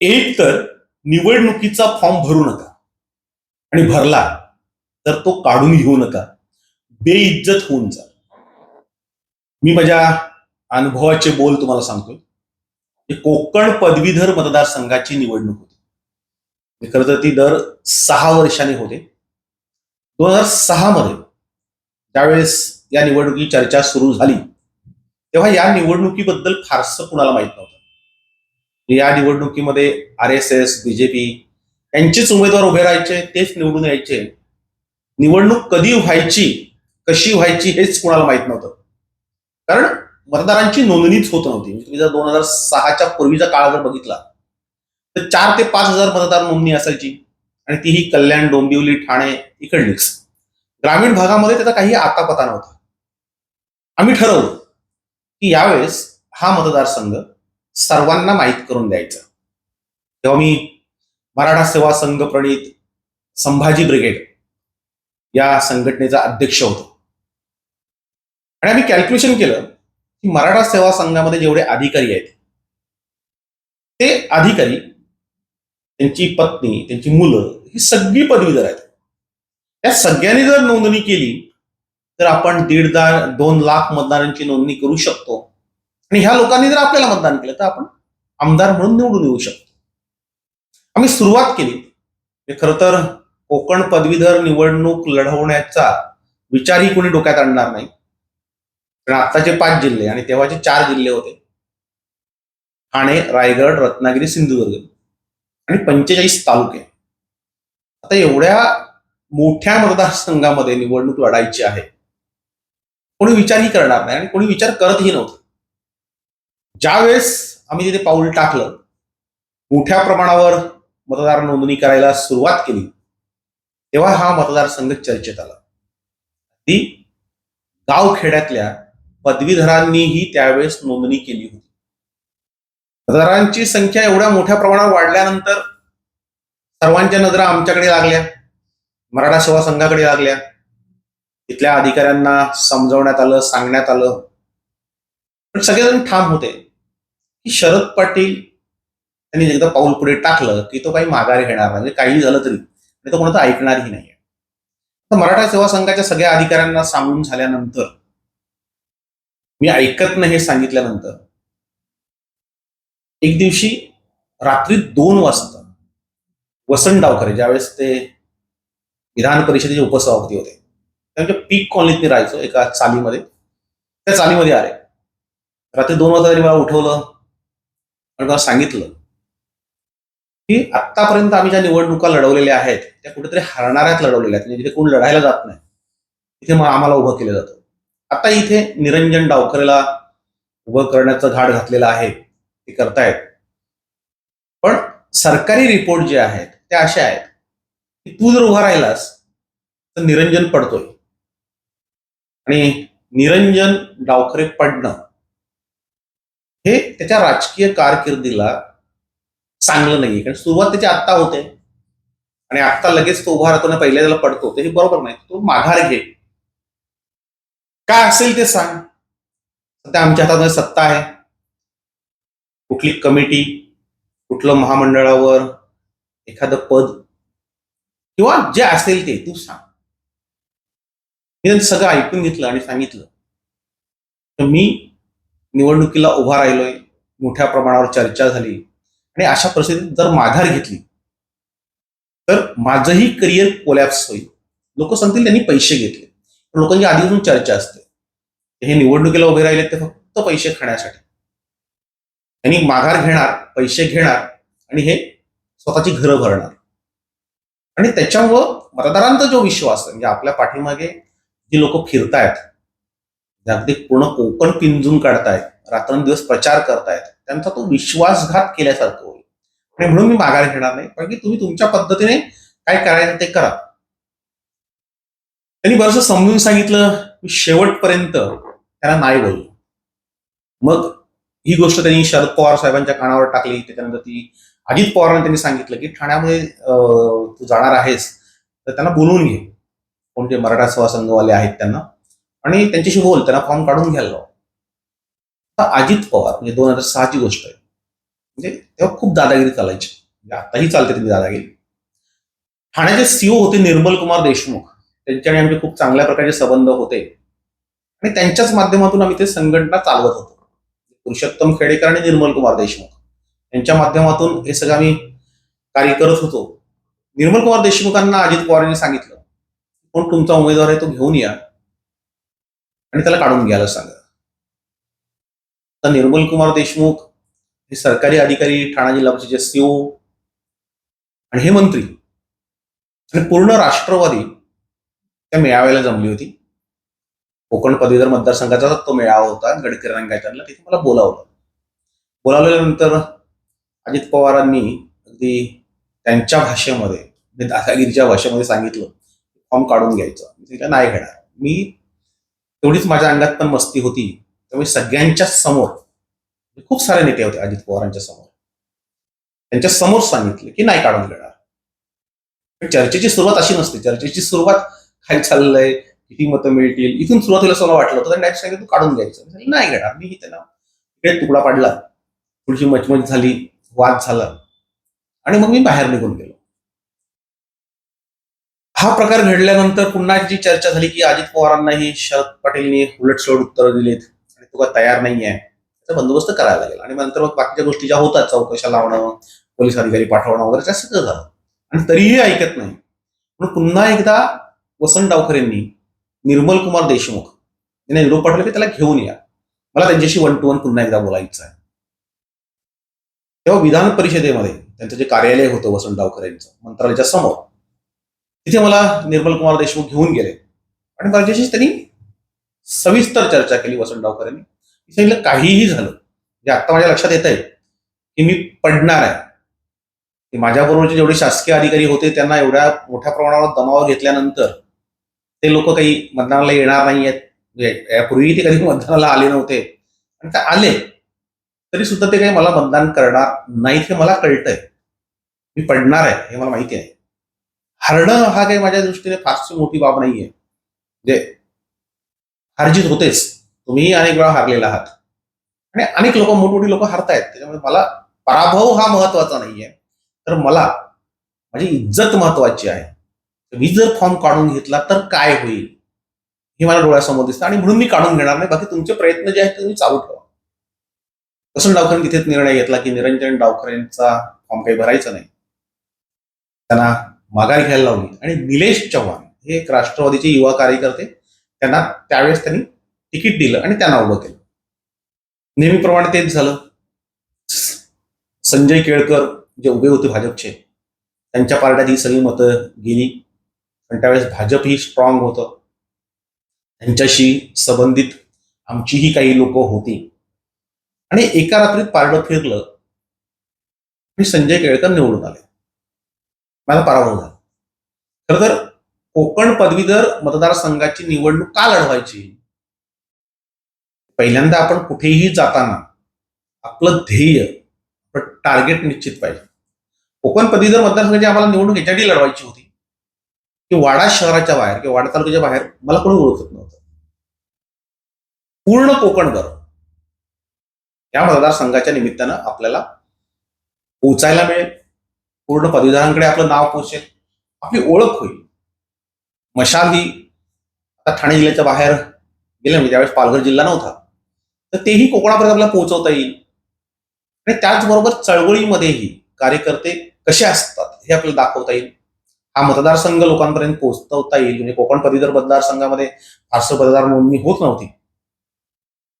एक तर निवडणुकीचा फॉर्म भरू नका आणि भरला तर तो काढून घेऊ नका. बेइज्जत होऊन जा. मी माझ्या अनुभवाचे बोल तुम्हाला सांगतोय. कोकण पदवीधर मतदारसंघाची निवडणूक होती. खरं तर ती दर सहा वर्षांनी होते. दोन हजार सहा मध्ये त्यावेळेस या निवडणुकीची चर्चा सुरू झाली तेव्हा या निवडणुकीबद्दल फारसं कुणाला माहीत नव्हतं. या निवडणुकीमध्ये आर एस एस बीजेपी यांचेच उमेदवार उभे राहायचे तेच निवडून यायचे. निवडणूक कधी व्हायची कशी व्हायची हेच कुणाला माहीत नव्हतं. कारण मतदारांची नोंदणीच होत नव्हती. म्हणजे तुम्ही जर दोन हजार सहाच्या पूर्वीचा काळ जर बघितला तर चार ते पाच हजार मतदार नोंदणी असायची आणि तीही कल्याण डोंबिवली ठाणे इकडलीच. ग्रामीण भागामध्ये त्याचा काही आतापता नव्हता. आम्ही ठरवलं की यावेळेस हा मतदारसंघ सर्वांना माहीत करून द्यायचं. तेव्हा मी मराठा सेवा संघ प्रणित संभाजी ब्रिगेड या संघटनेचा अध्यक्ष होतो. आणि आम्ही कॅल्क्युलेशन केलं की मराठा सेवा संघामध्ये जेवढे अधिकारी आहेत ते अधिकारी त्यांची पत्नी त्यांची मुलं ही सगळी पदवीधर आहेत. या सगळ्यांनी जर नोंदणी केली तर आपण दीड दा दोन लाख मतदारांची नोंदणी करू शकतो. आणि ह्या लोकांनी जर आपल्याला मतदान केलं तर आपण आमदार म्हणून निवडून येऊ शकतो. आम्ही सुरुवात केली. हे खरं तर कोकण पदवीधर निवडणूक लढवण्याचा विचारही कोणी डोक्यात आणणार नाही. कारण आत्ताचे पाच जिल्हे आणि तेव्हाचे चार जिल्हे होते. ठाणे रायगड रत्नागिरी सिंधुदुर्ग आणि पंचेचाळीस तालुके. आता एवढ्या मोठ्या मतदारसंघामध्ये निवडणूक लढायची आहे. कोणी विचारही करणार नाही आणि कोणी विचार करतही नव्हतं. ज्यावेळेस आम्ही तिथे पाऊल टाकलं मोठ्या प्रमाणावर मतदार नोंदणी करायला सुरुवात केली तेव्हा हा मतदारसंघ चर्चेत आला. ती गावखेड्यातल्या पदवीधरांनीही त्यावेळेस नोंदणी केली होती. मतदारांची संख्या एवढ्या मोठ्या प्रमाणावर वाढल्यानंतर सर्वांच्या नजरा आमच्याकडे लागल्या मराठा सेवा संघाकडे लागल्या. तिथल्या अधिकाऱ्यांना समजवण्यात आलं सांगण्यात आलं. पण सगळेजण ठाम होते. की शरद पाटील त्यांनी एकदा पाऊल पुढे टाकलं की तो काही माघारी घेणार म्हणजे काही झालं तरी. तो कोणाचं ऐकणारही नाही तर मराठा सेवा संघाच्या सगळ्या अधिकाऱ्यांना सांगून झाल्यानंतर मी ऐकत नाही हे सांगितल्यानंतर एक दिवशी रात्री दोन वाजता वसंत डावखरे ज्यावेळेस ते विधान परिषदेचे उपसभापती होते त्यांच्या पीक कॉलनीत मी राहायचो एका चालीमध्ये. त्या चालीमध्ये आले. रात्री दोन वाजता तरी मला उठवलं. आणि मला सांगितलं. की आतापर्यंत आम्ही ज्या निवडणुका लढवलेल्या आहेत त्या कुठेतरी हरणाऱ्यात लढवलेल्या आहेत म्हणजे जिथे कोण लढायला जात नाही तिथे मग आम्हाला उभं केलं जातं. आता इथे निरंजन डावखरेला उभं करण्याचं घाट घातलेलं आहे ते करतायत. पण सरकारी रिपोर्ट जे आहेत ते अशा आहेत की तू जर उभा राहिलास तर निरंजन पडतोय. आणि निरंजन डावखरे पडणं हे त्याच्या राजकीय कारकिर्दीला चांगलं नाहीये. कारण सुरुवात त्याची आत्ता होते. आणि आत्ता लगेच तो उभा राहतो ना पहिल्या त्याला पडतो. ते हे बरोबर नाही. तो माघार घे. काय असेल ते सांग. सध्या आमच्या हातात सत्ता आहे. कुठली कमिटी कुठलं महामंडळावर एखादं पद किंवा जे असेल ते तू सांग. मी सगळं ऐकून घेतलं आणि सांगितलं. तर मी निवडणुकीला उभा राहिलोय मोठ्या प्रमाणावर चर्चा झाली आणि अशा परिस्थितीत जर माघार घेतली तर माझंही करिअर कोलॅप्स होईल. लोक सांगतील त्यांनी पैसे घेतले. पण लोकांची आधीपासून चर्चा असते. हे निवडणुकीला उभे राहिले ते फक्त पैसे खाण्यासाठी. त्यांनी माघार घेणार पैसे घेणार आणि हे स्वतःची घरं भरणार. आणि त्याच्यामुळं मतदारांचा जो विश्वास आहे म्हणजे आपल्या पाठीमागे जी लोक फिरतायत अगदी पूर्ण कोकण पिंजून काढतायत रात्रंदिवस प्रचार करतायत त्यांचा तो विश्वासघात केल्यासारखं होईल. आणि म्हणून मी माघार घेणार नाही कारण की तुम्ही तुमच्या पद्धतीने काय करायचं ते करा. त्यांनी बरंच समजून सांगितलं मी शेवटपर्यंत त्यांना नाही बोललो मग ही गोष्ट त्यांनी शरद पवार साहेबांच्या कानावर टाकली त्याच्यानंतर ती अजित पवारांनी त्यांनी सांगितलं की ठाण्यामध्ये तू जाणार आहेस तर त्यांना बोलवून घे. कोणते मराठा सेवा संघवाले आहेत त्यांना. आणि त्यांच्याशी बोल त्यांना फॉर्म काढून घ्यायला लाव. आता अजित पवार म्हणजे दोन हजार सहाची गोष्ट आहे. म्हणजे तेव्हा खूप दादागिरी चालायची. म्हणजे आताही चालते ती दादागिरी. ठाण्याचे सीओ होते निर्मल कुमार देशमुख. आणि आमचे खूप चांगल्या प्रकारचे संबंध होते. आणि त्यांच्याच माध्यमातून आम्ही ते संघटना चालवत होतो. पुरुषोत्तम खेडेकर आणि निर्मल कुमार देशमुख. यांच्या माध्यमातून हे सगळं आम्ही कार्य करत होतो. निर्मल कुमार देशमुखांना अजित पवार यांनी सांगितलं कोण तुमचा उमेदवार आहे तो घेऊन या. आणि त्याला काढून घ्यायला सांगा. तर निर्मल कुमार देशमुख हे सरकारी अधिकारी ठाणा जिल्हा परिषदेचे सीओ आणि हे मंत्री आणि पूर्ण राष्ट्रवादी त्या मेळाव्याला जमली होती. कोकण पदवीधर मतदारसंघाचा तो मेळावा होता गडकरी रंगायतरला तिथे मला बोलावलं. बोलावल्यानंतर अजित पवारांनी अगदी त्यांच्या भाषेमध्ये दादागिरीच्या भाषेमध्ये सांगितलं फॉर्म काढून घ्यायचं. तिला नाही घेणार. मी तेवढीच माझ्या अंगात पण मस्ती होती. त्यामुळे सगळ्यांच्या समोर खूप सारे नेते होते अजित पवारांच्या समोर. त्यांच्यासमोर सांगितले की नाही काढून घेणार पण चर्चेची सुरुवात अशी नसते. चर्चेची सुरुवात काय चाललंय किती मतं मिळतील? इथून सुरुवातीला सोनं वाटलं होतं डायरेक्ट सांगितलं तू काढून घ्यायचं नाही घेणार. मी त्यांना इकडे तुकडा पाडला. थोडीशी मचमच झाली वाद झाला. आणि मग मी बाहेर निघून गेलो. हा प्रकार घडल्यानंतर पुन्हा जी चर्चा झाली की अजित पवारांनाही शरद पाटीलनी उलटसोड उत्तर दिलीत आणि तुला तयार नाही आहे त्याचा बंदोबस्त करायला लागेल. आणि नंतर मग बाकीच्या गोष्टी ज्या होतात चौकशा लावणं पोलीस अधिकारी पाठवणं वगैरे त्या सगळं झालं. आणि तरीही ऐकत नाही. म्हणून पुन्हा एकदा वसंत डावकर यांनी निर्मल कुमार देशमुख यांनी निरोप पाठवला की त्याला घेऊन या. मला त्यांच्याशी वन टू वन पुन्हा एकदा बोलायचं आहे. तेव्हा विधान परिषदेमध्ये त्यांचं जे कार्यालय होतं वसंत डावकर यांचं मंत्रालयाच्या समोर तिथे मला निर्मल कुमार देशमुख घेऊन गेले. आणि माझ्याशी त्यांनी सविस्तर चर्चा केली वसंत यांनी सांगितलं काहीही झालं म्हणजे आता माझ्या लक्षात येत आहे की मी पडणार आहे. की माझ्याबरोबरचे जेवढे शासकीय अधिकारी होते त्यांना एवढ्या मोठ्या प्रमाणावर दमावर घेतल्यानंतर ते लोक काही मतदानाला येणार नाही आहेत. म्हणजे यापूर्वी ते कधी मतदानाला आले नव्हते. आणि ते आले तरी सुद्धा ते काही मला मतदान करणार नाहीत हे मला कळतंय. मी पडणार आहे हे मला माहिती आहे. हरणं हा काही माझ्या दृष्टीने फारशी मोठी बाब नाहीये. म्हणजे हारजीत होतेच. तुम्हीही अनेक वेळा हारलेला आहात. आणि अनेक लोक मोठमोठी लोक हारतायत. त्याच्यामुळे मला पराभव हा महत्त्वाचा नाहीये. तर मला माझी इज्जत महत्वाची आहे. मी जर फॉर्म काढून घेतला तर काय होईल? हे मला डोळ्यासमोर दिसतं. आणि म्हणून मी काढून घेणार नाही. बाकी तुमचे प्रयत्न जे आहेत ते तुम्ही चालू ठेवा. वसंत डावकरांनी तिथेच निर्णय घेतला की निरंजन डावकर यांचा फॉर्म काही भरायचा नाही. त्यांना माघार घ्यायला लावली. आणि निलेश चव्हाण हे एक राष्ट्रवादीचे युवा कार्यकर्ते त्यांना त्यावेळेस त्यांनी तिकीट दिलं आणि त्यांना उभं केलं. नेहमीप्रमाणे तेच झालं. संजय केळकर जे उभे होते भाजपचे त्यांच्या पार्ट्यात ही सगळी मतं गेली. आणि त्यावेळेस भाजप ही स्ट्रॉंग होतं. त्यांच्याशी संबंधित आमचीही काही लोक होती. आणि एका रात्रीत पारडं फिरलं आणि संजय केळकर निवडून आले. मला पराभव झाला. खरं तर कोकण पदवीधर मतदारसंघाची निवडणूक का लढवायची? पहिल्यांदा आपण कुठेही जाताना आपलं ध्येय आपलं टार्गेट निश्चित पाहिजे. कोकण पदवीधर मतदारसंघाची आम्हाला निवडणूक याच्यासाठी लढवायची होती. की वाडा शहराच्या बाहेर किंवा वाडा तालुक्याच्या बाहेर मला कोणी ओळखत नव्हतं. पूर्ण कोकणकर या मतदारसंघाच्या निमित्तानं आपल्याला पोचायला मिळेल. पूर्ण पदवीधरांकडे आपलं नाव पोहोचेल. आपली ओळख होईल. मशाल ही आता ठाणे जिल्ह्याच्या बाहेर गेले म्हणजे त्यावेळेस पालघर जिल्हा नव्हता तर तेही कोकणापर्यंत आपल्याला पोहोचवता येईल. आणि त्याचबरोबर चळवळीमध्येही कार्यकर्ते कसे असतात हे आपल्याला दाखवता येईल. हा मतदारसंघ लोकांपर्यंत पोहोचवता येईल. म्हणजे कोकण पदवीधर मतदारसंघामध्ये फारसं मतदार नोंदणी होत नव्हती.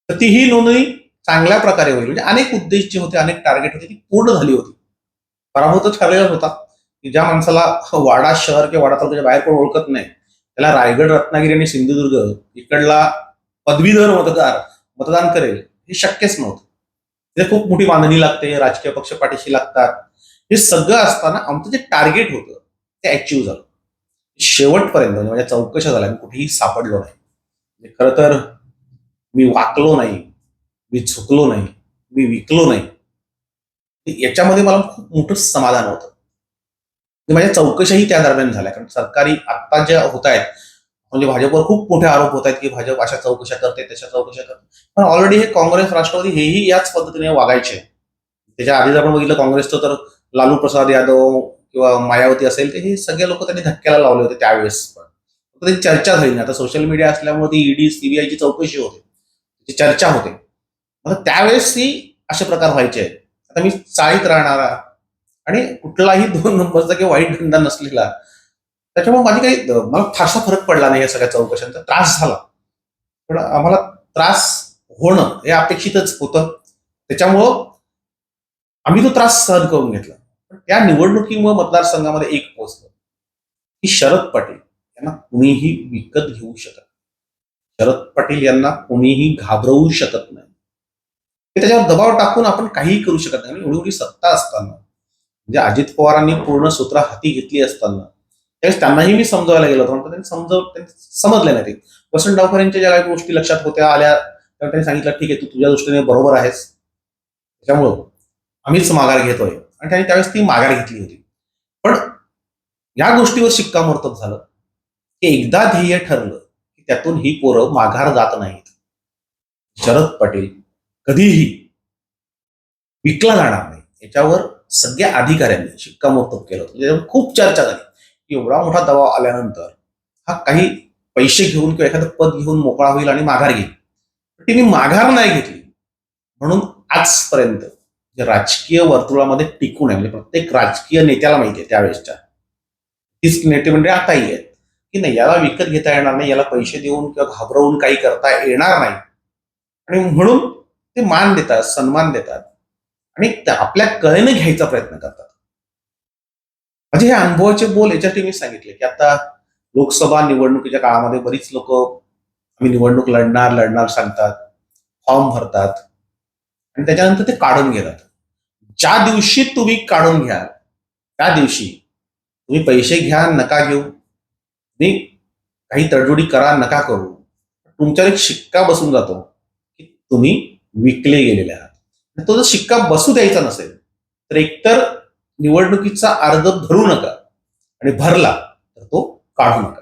तर ती ही नोंदणी चांगल्या प्रकारे होईल. म्हणजे अनेक उद्देश जे होते अनेक टार्गेट होते ती पूर्ण झाली होती. पराभव हो तर ठरलेलाच होता की ज्या माणसाला वाडा शहर किंवा वाडा तालुक्याच्या बाहेर कोण ओळखत नाही त्याला रायगड रत्नागिरी आणि सिंधुदुर्ग इकडला पदवीधर मतदार मतदान करेल हे शक्यच नव्हतं. तिथे खूप मोठी बांधणी लागते राजकीय पक्ष पाठीशी लागतात. हे सगळं असताना आमचं जे टार्गेट होतं ते अचीव्ह झालं. शेवटपर्यंत म्हणजे माझ्या चौकशा झाल्या मी कुठेही सापडलो नाही. म्हणजे खरं तर मी वाकलो नाही मी झुकलो नाही मी विकलो नाही. याच्यामध्ये मला खूप मोठं समाधान होतं. म्हणजे माझ्या चौकशाही त्या दरम्यान झाल्या. कारण सरकारी आत्ता ज्या होत आहेत म्हणजे भाजपवर खूप मोठे आरोप होत आहेत की भाजप अशा चौकशा करते तशा चौकशा करते. पण ऑलरेडी हे काँग्रेस राष्ट्रवादी हेही याच पद्धतीने वागायचे. त्याच्या आधी जर आपण बघितलं काँग्रेसचं तर लालू प्रसाद यादव किंवा मायावती असेल ते हे सगळे लोक त्यांनी धक्क्याला लावले होते त्यावेळेस पण. त्याची चर्चा झाली नाही. आता सोशल मीडिया असल्यामुळे ती ईडी सीबीआयची चौकशी होते. त्याची चर्चा होते. मग त्यावेळेस ती असे प्रकार व्हायचे. आहेत आता मी चाळीत राहणारा आणि कुठलाही दोन नंबरचा किंवा वाईट धंदा नसलेला त्याच्यामुळे माझी काही मला फारसा फरक पडला नाही या सगळ्या चौकशांचा. त्रास झाला. पण आम्हाला त्रास होणं हे अपेक्षितच होतं. त्याच्यामुळं आम्ही तो त्रास सहन करून घेतला. पण त्या निवडणुकीमुळे मतदारसंघामध्ये एक पोहोचलं की शरद पाटील यांना कुणीही विकत घेऊ शकत शरद पाटील यांना कुणीही घाबरवू शकत नाही. त्याच्यावर दबाव टाकून आपण काहीही करू शकत नाही. म्हणजे एवढी एवढी सत्ता असताना म्हणजे अजित पवारांनी पूर्ण सूत्र हाती घेतली असताना त्यावेळेस त्यांनाही मी समजवायला गेलो होतो. म्हणतो त्यांनी समजव त्यांनी समजले नाही ते. वसंत डावकर यांच्या ज्या काही गोष्टी लक्षात होत्या आल्या तेव्हा त्यांनी सांगितलं ठीक आहे तू तुझ्या दृष्टीने बरोबर आहेस. त्याच्यामुळं आम्हीच माघार घेतोय. आणि त्यांनी त्यावेळेस ती माघार घेतली होती. पण या गोष्टीवर शिक्कामोर्तब झालं. की एकदा ध्येय ठरलं की त्यातून ही पोरं माघार जात नाहीत. शरद पटेल कधीही विकला जाणार नाही. याच्यावर सगळ्या अधिकाऱ्यांनी शिक्कामोर्तब केलं होतं. त्याच्यावर खूप चर्चा झाली. की एवढा मोठा दबाव आल्यानंतर हा काही पैसे घेऊन किंवा एखादं पद घेऊन मोकळा होईल आणि माघार घेईल. पण तिने माघार नाही घेतली. म्हणून आजपर्यंत जे राजकीय वर्तुळामध्ये टिकून आहे म्हणजे प्रत्येक राजकीय नेत्याला माहिती आहे त्यावेळेसच्या. तीच नेते म्हणजे आताही आहेत. की नाही याला विकत घेता येणार नाही याला पैसे देऊन किंवा घाबरवून काही करता येणार नाही. आणि म्हणून ते मान देतात सन्मान देतात आणि आपल्या कळेने घ्यायचा प्रयत्न करतात. म्हणजे हे अनुभवाचे बोल याच्यासाठी मी सांगितले की आता लोकसभा निवडणुकीच्या काळामध्ये बरीच लोक आम्ही निवडणूक लढणार लढणार सांगतात फॉर्म भरतात आणि त्याच्यानंतर ते काढून घेतात. ज्या दिवशी तुम्ही काढून घ्या त्या दिवशी तुम्ही पैसे घ्या नका घेऊ. तुम्ही काही तडजोडी करा नका करू. तुमच्यावर एक शिक्का बसून जातो की तुम्ही विकले गेलेले आहात. तो जर शिक्का बसू द्यायचा नसेल तर एकतर निवडणुकीचा अर्ज भरू नका आणि भरला तर तो काढू नका.